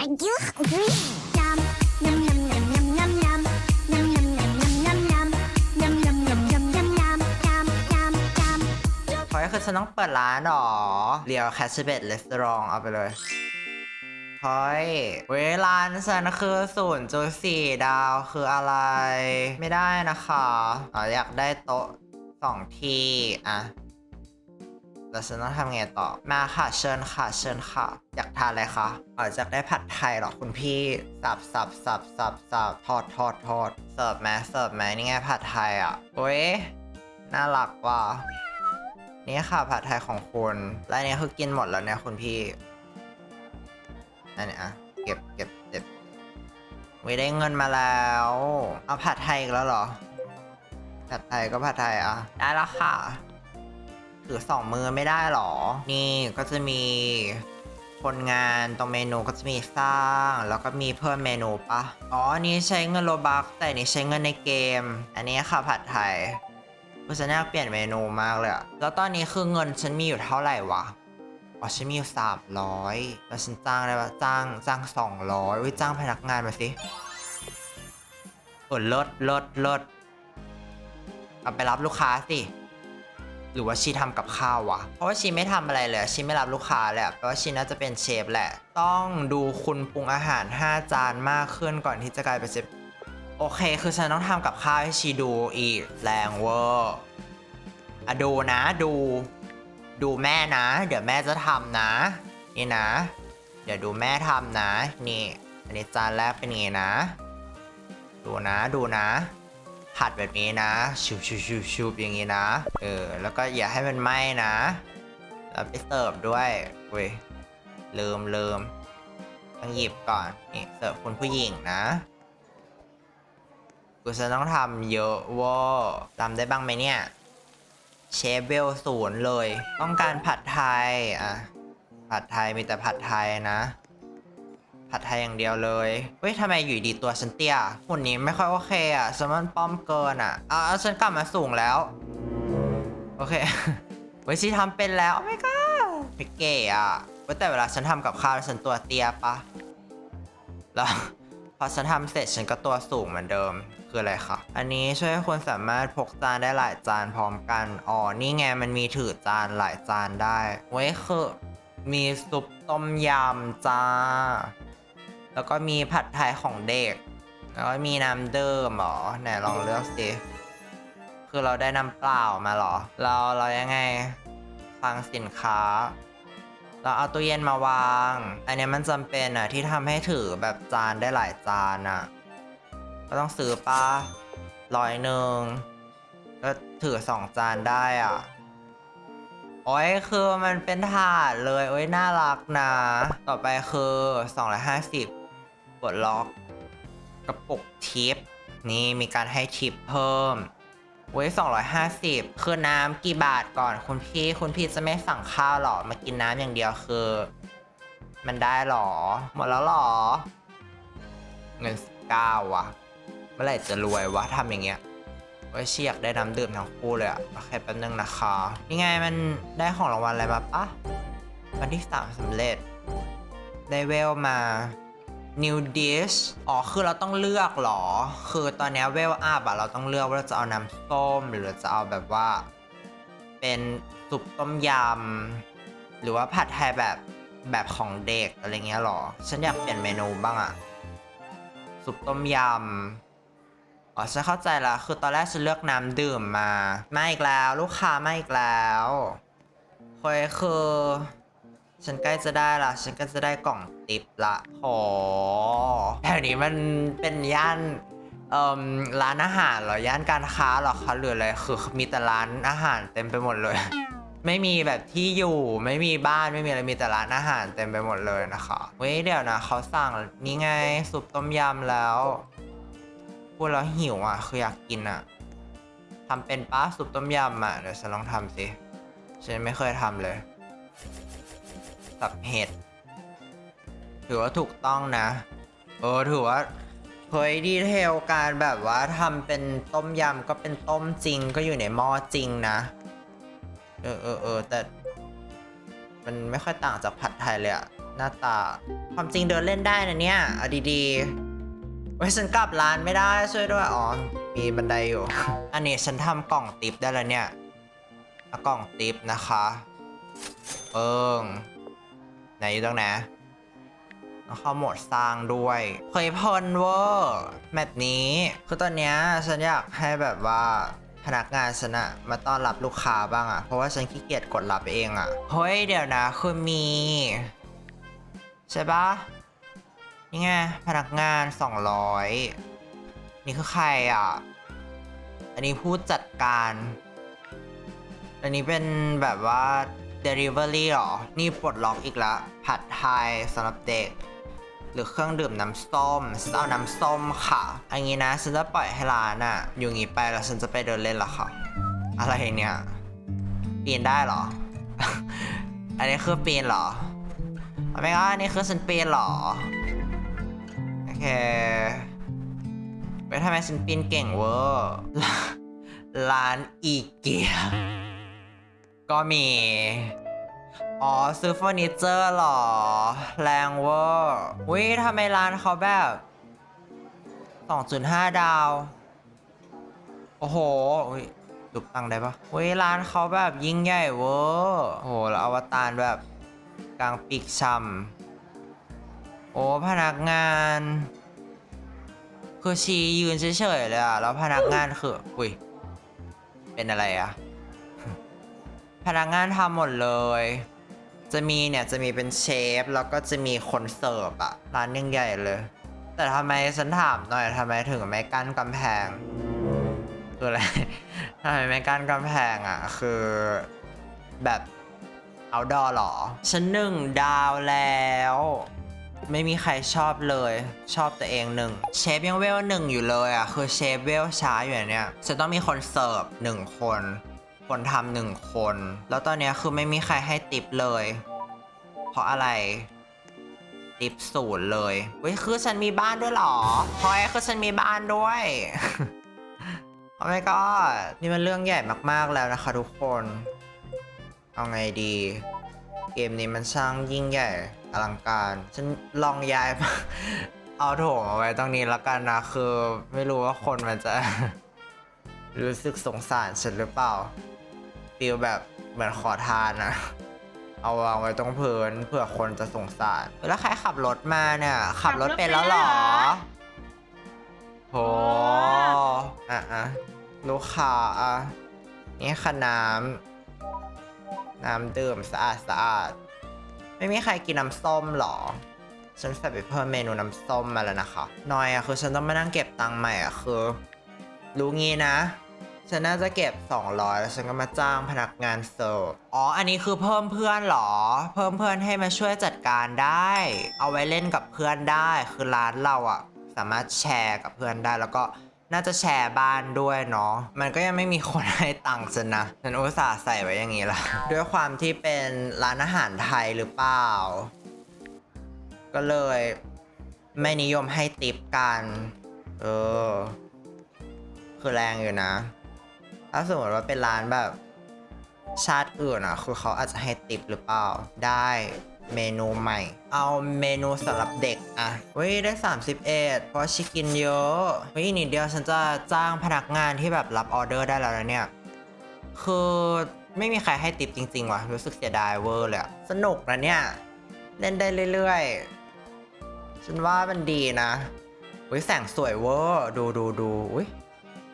Are you พอยคือฉันต้องเปิดร้านหรอเรียวแคชเบดเลสตรองเอาไปเลยพอยเวลานฉันคือศูนย์จุดสี่ดาวคืออะไร ไม่ได้นะคะอออยากได้โต๊ะสองที่อะ แล้วฉันต้องทำไงต่อ มาค่ะเชิญค่ะเชิญค่ะ อยากทานอะไรคะอ๋ออยากได้ผัดไทยหรอคุณพี่ สับสับสับสับสับทอดทอดทอดเสิร์ฟไหมเสิร์ฟไหมนี่ไงผัดไทยอะโอ้ยน่ารักว่ะนี่ค่ะผัดไทยของคุณและนนี้คือกินหมดแล้วเนี่ยคุณพี่อันนี้อะเก็บเก็บเก็บไว้ได้เงินมาแล้ว เอาผัดไทยอีกแล้วเหรอผัดไทยก็ผัดไทยอะ ได้แล้วค่ะ ถือสองมือไม่ได้หรอ นี่ก็จะมีคนงานตรงเมนูก็จะมีสร้าง แล้วก็มีเพิ่มเมนูปะอ๋อนี้ใช้เงินโลบักแต่นี้ใช้เงินในเกม อันนี้ค่ะผัดไทยกูฉันอยาเปลี่ยนเมนูมากเลยอะแล้วตอนนี้คือเงินฉันมีอยู่เท่าไหร่วะอ๋อฉันมีอยู่สามร้อยแล้วฉันจ้างได้ปะจ้างจ้างสองร้อยวิจ้างพนักงานมาสิเออลดลดลดเอาไปรับลูกค้าสิ หรือว่าชีทำกับข้าววะ เพราะว่าชีไม่ทำอะไรเลยชีไม่รับลูกค้าเลยอะแปลว่าชีน่าจะเป็นเชฟแหละ ต้องดูคุณปรุงอาหาร 5 จานมากขึ้นก่อนที่จะกลายเป็นเชฟโอเค คือฉันต้องทำกับข้าวให้ชีดูอีกแรงเวอร์อะดูนะดู ดูแม่นะ เดี๋ยวแม่จะทำนะ นี่นะ เดี๋ยวดูแม่ทำนะ นี่ อันนี้จานแรกเป็นอย่างนะ ดูนะดูนะ ผัดแบบนี้นะชุบชุบชุบชุบอย่างงี้นะ เออ แล้วก็อย่าให้มันไหม้นะแล้วไปเสิร์ฟด้วยเว้ยลืมลืมต้องหยิบก่อนนี่เสิร์ฟคุณผู้หญิงนะ กูจะต้องทำเยอะว่าจำได้บ้างไหมเนี่ย เชฟเวลศูนย์เลย ต้องการผัดไทย อะ ผัดไทยมีแต่ผัดไทยนะ ผัดไทยอย่างเดียวเลยเฮ้ยทำไมอยู่ดีตัวฉันเตี้ยหุ่นนี้ไม่ค่อยโอเคอะฉันมันป้อมเกินอะอะฉันกลับมาสูงแล้ว โอเคเฮ้ยชีทำเป็นแล้วโอ้ my god ไม่เก๋อะเว้ยแต่เวลาฉันทำกับข้าวฉันตัวเตี้ยปะแล้วพอฉันทำเสร็จฉันก็ตัวสูงเหมือนเดิมคืออะไรคะอันนี้ช่วยให้คนสามารถพกจานได้หลายจานพร้อมกัน อ๋อ นี่ไงมันมีถือจานหลายจานได้ ไว้คือมีซุปต้มยำจ้า แล้วก็มีผัดไทยของเด็ก แล้วก็มีน้ำเดิมหรอไหนลองเลือกสิ คือเราได้น้ำเปล่ามาหรอ เราเรายังไงคลังสินค้า เราเอาตู้เย็นมาวาง อันนี้มันจำเป็นอะที่ทำให้ถือแบบจานได้หลายจานอะก็ต้องซื้อปะร้อยหนึ่งก็ถือสองจานได้อะ โอ้ยคือมันเป็นถาดเลย โอ้ยน่ารักนะ ต่อไปคือ 250 กดล็อกกระปุกทิป นี่มีการให้ทิปเพิ่มเว้ย250 คือน้ำกี่บาทก่อนคุณพี่คุณพี่จะไม่สั่งข้าวหรอ มากินน้ำอย่างเดียวคือ มันได้หรอ หมดแล้วหรอ เงิน19ว่ะเมื่อไหร่จะรวยวะทำอย่างเงี้ยเว้ยเชียอยากได้น้ำดื่มทั้งคู่เลยอะโอเคแป๊บนึงนะคะนี่ไงมันได้ของรางวัลอะไรมาปะวันที่สามสำเร็จ ได้เวลมา new dish อ๋อ คือเราต้องเลือกเหรอ คือตอนนี้เวลอัพอะเราต้องเลือกว่าเราจะเอาน้ำส้ม หรือจะเอาแบบว่า เป็นซุปต้มยำ หรือว่าผัดไทยแบบแบบของเด็กอะไรเงี้ยหรอ ฉันอยากเปลี่ยนเมนูบ้างอะซุปต้มยำ อ๋อ ฉันเข้าใจล้วคือตอนแรกฉันเลือกน้ำดื่มมา มาอีกแล้ว ลูกค้ามาอีกแล้วเฮ้ยคือ ฉันใกล้จะได้ละ ฉันก็จะได้กล่องติปละโหแถวนี้มันเป็นย่านเอ่มร้านอาหารหรอย่านการค้าหรอคะหรืออะไรคือมีแต่ร้านอาหารเต็มไปหมดเลย ไม่มีแบบที่อยู่ไม่มีบ้านไม่มีอะไรมีแต่ร้านอาหารเต็มไปหมดเลยนะคะเว้ยเดี๋ยวนะเขาสั่งนี่ไงซุปต้มยำแล้วพูดแล้วหิวอะ คืออยากกินอะทำเป็นป้าซุปต้มยำอะเดี๋ยวฉันลองทำสิฉันไม่เคยทำเลย สับเห็ด ถือว่าถูกต้องนะ เออถือว่าเฮ้ยดีเทลการแบบว่าทำเป็นต้มยำก็เป็นต้มจริงก็อยู่ในหม้อจริงนะ เออเออเออแต่ มันไม่ค่อยต่างจากผัดไทยเลยอะหน้าตา ความจริงเดินเล่นได้นะเนี่ยอดีๆเว้ยฉันกลับร้านไม่ได้ช่วยด้วยอ๋อมีบันไดอยู่ อันนี้ฉันทำกล่องติปได้แล้วเนี่ยกล่องติปนะคะ เอิง ไหนอยู่ตรงไหนต้องเข้าโหมดสร้างด้วยเคยเพลินเวอร์แมตช์นี้คือตอนเนี้ยฉันอยากให้แบบว่าพนักงานฉันอะมาต้อนรับลูกค้าบ้างอะเพราะว่าฉันขี้เกียจกดรับเองอะเฮ้ยเดี๋ยวนะคือมี ใช่ปะนี่ไงพนักงาน 200 นี่คือใครอะ อันนี้ผู้จัดการ อันนี้เป็นแบบว่า Delivery หรอ นี่ปลดล็อกอีกแล้วผัดไทยสำหรับเด็ก หรือเครื่องดื่มน้ำส้มฉันเอาน้ำส้มค่ะ อันนี้นะฉันจะปล่อยให้ร้านอะอยู่งี้ไปแล้วฉันจะไปเดินเล่นละค่ะ อะไรเนี่ยปีนได้เหรอ อันนี้คือปีนเหรอไม่ก็อันนี้คือฉันปีนเหรอ โอเคไปทำไมฉันปีนเก่งเวอร์ร้านอีเกีย ก็มี อ๋อ ซื้อเฟอร์นิเจอร์เหรอ แรงเวอร์วิทำไมร้านเขาแบบ 2.5 ดาว โอ้โหอุ๊ยดุบตังได้ปะเว้ยร้านเขาแบบยิ่งใหญ่เวอร์โอ้โห แล้วอวตารแบบกลางปีกช่ำโอ้พนักงานคือชียืนเฉยๆเลยอะแล้วพนักงานคืออุ้ยเป็นอะไรอะ พนักงานทำหมดเลย จะมีเนี่ยจะมีเป็นเชฟแล้วก็จะมีคนเสิร์ฟอะร้านยังใหญ่เลย แต่ทำไมฉันถามหน่อยทำไมถึงไม่กั้นกำแพงคืออะไรทำไมไม่กั้นกำแพงอะคือแบบเอาดอหรอฉันหนึ่งดาวแล้ว ไม่มีใครชอบเลยชอบตัวเองหนึ่งเชฟยังเวลหนึ่งอยู่เลยอะคือเชฟเวลช้าอยู่เนี่ยจะต้องมีคนเสิร์ฟหนึ่งคน คนทำหนึ่งคน แล้วตอนนี้คือไม่มีใครให้ติปเลย เพราะอะไร ติปศูนย์เลยเว้ยคือฉันมีบ้านด้วยหรอพอยคือฉันมีบ้านด้วยโอ้ my god นี่มันเรื่องใหญ่มากๆแล้วนะคะทุกคน เอาไงดี เกมนี้มันช่างยิ่งใหญ่อลังการ ฉันลองย้ายเอาโถงเอาไว้ตรงนี้แล้วกันนะ คือไม่รู้ว่าคนมันจะ รู้สึกสงสารฉันหรือเปล่า ฟีลแบบเหมือนขอทานอะเอาวางไว้ตรงพื้นเผื่อคนจะสงสารแล้วใครขับรถมาเนี่ย ขับรถเป็นแล้วเหรอโหอะอะลูกค้าอะนี่ค่ะน้ำน้ำดื่มสะอาดสะอาดไม่มีใครกินน้ำส้มหรอ ฉันใส่ไปเพิ่มเมนูน้ำส้มมาแล้วนะคะน้อยอะคือฉันต้องมานั่งเก็บตังค์ใหม่อะคือ รู้งี้นะ ฉันน่าจะเก็บ 200 แล้วฉันก็มาจ้างพนักงานเสิร์ฟ อ๋อ อันนี้คือเพิ่มเพื่อนเหรอ เพิ่มเพื่อนให้มาช่วยจัดการได้ เอาไว้เล่นกับเพื่อนได้ คือร้านเราอะสามารถแชร์กับเพื่อนได้แล้วก็น่าจะแชร์บ้านด้วยเนาะ มันก็ยังไม่มีคนให้ตังค์ฉันนะ ฉันอุตส่าห์ใส่ไว้อย่างนี้ละ ด้วยความที่เป็นร้านอาหารไทยหรือเปล่า ก็เลยไม่นิยมให้ติปกัน เออ คือแรงอยู่นะ ถ้าสมมติว่าเป็นร้านแบบชาติอื่นอะ คือเขาอาจจะให้ติปหรือเปล่า ได้เมนูใหม่ เอาเมนูสำหรับเด็กอะเฮ้ยได้ 31 เพราะชิคกินเยอะเฮ้ยนิดเดียวฉันจะจ้างพนักงานที่แบบรับออเดอร์ได้แล้วนะเนี่ย คือไม่มีใครให้ติปจริง ๆ ว่ะ รู้สึกเสียดายเวอร์เลยสนุกนะเนี่ย เล่นได้เรื่อยๆ ฉันว่ามันดีนะอุ้ยแสงสวยเวอร์ ดูดูดูอุ้ย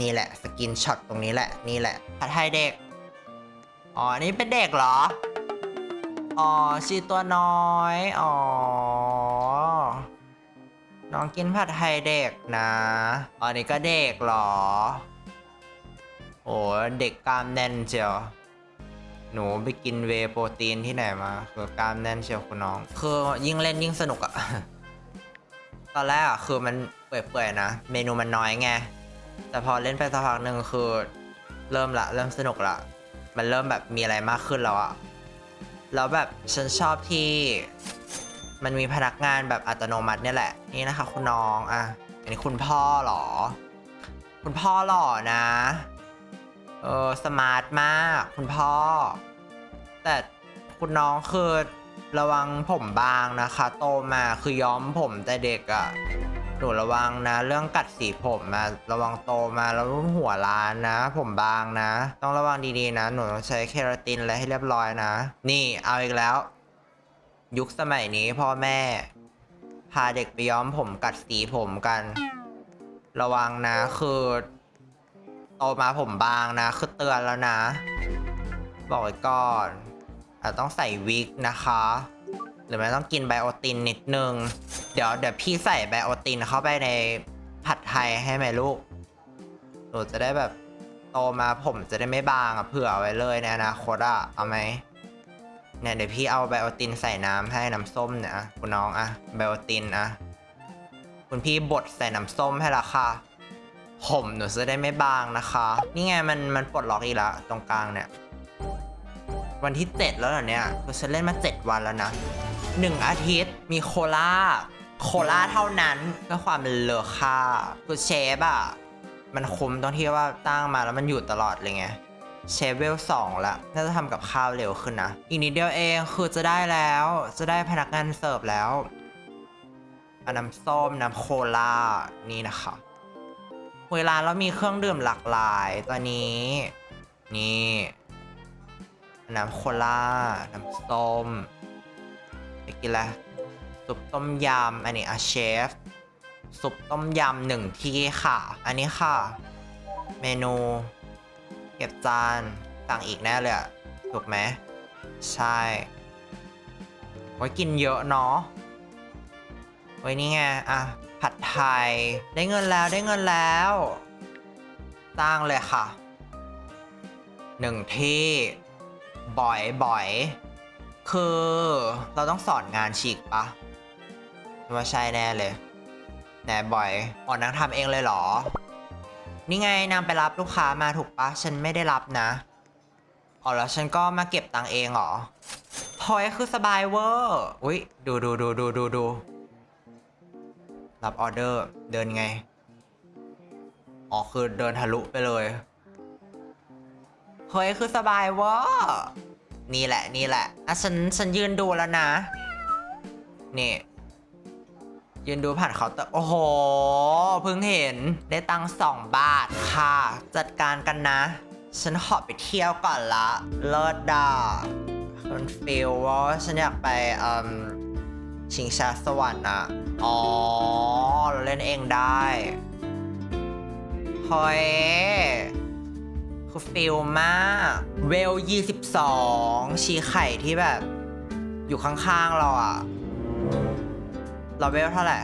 นี่แหละสกินช็อตตรงนี้แหละนี่แหละผัดไทยเด็กอ๋อนี่เป็นเด็กเหรออ๋อชีตัวน้อยอ๋อน้องกินผัดไทยเด็กนะอ๋อนี่ก็เด็กเหรอโอ้เด็กกล้ามแน่นเจียวหนูไปกินเวโปรตีนที่ไหนมาคือกล้ามแน่นเชียวคุณน้อง คือยิ่งเล่นยิ่งสนุกอะตอนแรกอะคือมันเปื่อยๆนะ เมนูมันน้อยไง แต่พอเล่นไปสักพักหนึ่งคือ เริ่มละ เริ่มสนุกละ มันเริ่มแบบมีอะไรมากขึ้นแล้วอะแล้วแบบฉันชอบที่ มันมีพนักงานแบบอัตโนมัติเนี่ยแหละ นี่นะคะ คุณน้องอะอันนี้คุณพ่อเหรอ คุณพ่อหล่อนะเออสมาร์ทมาก คุณพ่อ แต่คุณน้องคือระวังผมบางนะคะ โตมาคือย้อมผมแต่เด็กอะ่ะ หนูระวังนะ เรื่องกัดสีผมนะระวังโตมาแล้วหัวล้านนะ ผมบางนะ ต้องระวังดีๆนะ หนูต้องใช้เคราตินอะไรให้เรียบร้อยนะ นี่เอาอีกแล้ว ยุคสมัยนี้พ่อแม่ พาเด็กไปย้อมผมกัดสีผมกัน ระวังนะคือโตมาผมบางนะ คือเตือนแล้วนะ บอกไว้ก่อนอาจต้องใส่วิกนะคะ หรือไม่ต้องกินไบโอตินนิดนึง เดี๋ยวเดี๋ยวพี่ใส่ไบโอตินเข้าไปในผัดไทยให้ไหมลูก หนูจะได้แบบโตมาผมจะได้ไม่บางอะเผื่อไว้เลยในอนาคตอะเอาไหมเนี่ยเดี๋ยวพี่เอาไบโอตินใส่น้ำให้น้ำส้มเนี่ยคุณน้องอะไบโอตินอะคุณพี่บดใส่น้ำส้มให้ละค่ะ ผมหนูจะได้ไม่บางนะคะ นี่ไงมันมันปลดล็อกอีกแล้วตรงกลางเนี่ย วันที่ 7 แล้วเหรอเนี่ยคือฉันเล่นมา 7 วันแล้วนะ 1 อาทิตย์ มีโคลาโคลาเท่านั้นเพื่อความเลอค่าคือเชฟอะมันคุ้มตรงที่ว่าตั้งมาแล้วมันอยู่ตลอดเลยไงเชฟเวลสองละน่าจะทำกับข้าวเร็วขึ้นนะ อีกนิดเดียวเองคือจะได้แล้ว จะได้พนักงานเสิร์ฟแล้วน้ำส้มน้ำโคลานี่นะคะเวลาเรามีเครื่องดื่มหลากหลายตอนนี้ นี่ น้ำโคลาน้ำส้ม กินอะซุปต้มยำอันนี้อะเชฟซุปต้มยำหนึ่งที่ค่ะ อันนี้ค่ะ เมนู เก็บจานสั่งอีกแน่เลยอะถูกไหมใช่ไว้กินเยอะเนาะไว้นี่ไงอะผัดไทยได้เงินแล้วได้เงินแล้วสร้างเลยค่ะหนึ่งที่บ่อยบ่อย คือเราต้องสอนงานฉีกปะว่าใช่แน่เลยแหนบ่อยอ๋อนนางทำเองเลยเหรอ นี่ไงนางไปรับลูกค้ามาถูกปะฉันไม่ได้รับนะอ๋อแล้วฉันก็มาเก็บตังเองเหรอพอยคือสบายเวอร์อุ้ยดูดูดูดูดูดูรับออเดอร์เดินไงอ๋อคือเดินทะลุไปเลยเฮ้ยคือสบายเวะ นี่แหละนี่แหละอะฉันฉันยืนดูแล้วนะ นี่ ยืนดูผ่านเคาน์เตอร์โอ้โห เพิ่งเห็นได้ตังสองบาทค่ะ จัดการกันนะ ฉันขอไปเที่ยวก่อนละเลิศด่ามันฟีลว่าฉันอยากไปอืมชิงชาสวรรค์อะอ๋อ เราเล่นเองได้เฮ้ย คือฟิลมากเวล22ชีไข่ที่แบบ อยู่ข้างๆเราอะเราเวลเท่าไหร่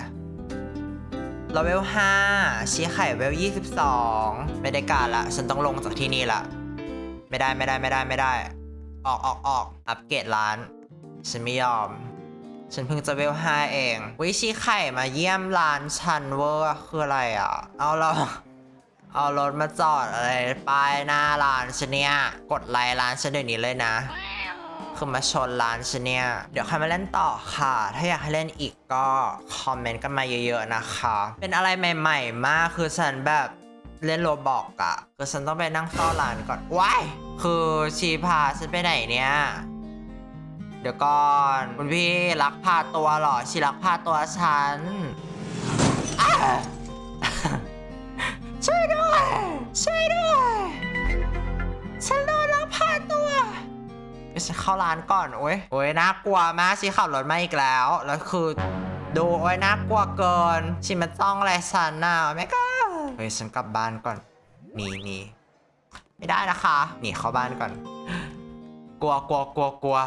เราเวล5ชีไข่เวล22ไม่ได้การละ ฉันต้องลงจากที่นี่ละ ไม่ได้ไม่ได้ไม่ได้ไม่ได้ ออกออกออกอัปเกรดร้าน ฉันไม่ยอม ฉันเพิ่งจะเวล5เอง วิชี้ไข่มาเยี่ยมร้านชันเวอร์คืออะไรอะ เอาเรา เอารถมาจอดอะไรป้ายหน้าร้านฉันเนี่ย กดไลค์ร้านฉันเดี๋ยวนี้เลยนะ คือมาชนร้านฉันเนี่ย เดี๋ยวใครมาเล่นต่อค่ะ ถ้าอยากให้เล่นอีกก็ คอมเมนต์กันมาเยอะๆนะคะ เป็นอะไรใหม่ๆ มากคือฉันแบบเล่นโรบอกอะคือฉันต้องไปนั่งเฝ้าร้านก่อนว้ายคือชีพาฉันไปไหนเนี่ยเดี๋ยวก่อนคุณพี่รักพาตัวหรอชีรักพาตัวฉันอ ช่วยด้วย ฉันโดนลักพาตัวเดี๋ยฉันเข้าร้านก่อนโอ้ยโอ้ยน่ากลัวมากชีขับรถมาอีกแล้ว แล้วคือ ดูโอ้ยน่ากลัวเกินชีมาจ้องอะไรฉันน่ะไม่กล้าเฮ้ยฉันกลับบ้านก่อนหนีหนีไม่ได้นะคะหนีเข้าบ้านก่อน กลัวกลัวกลัวกลัว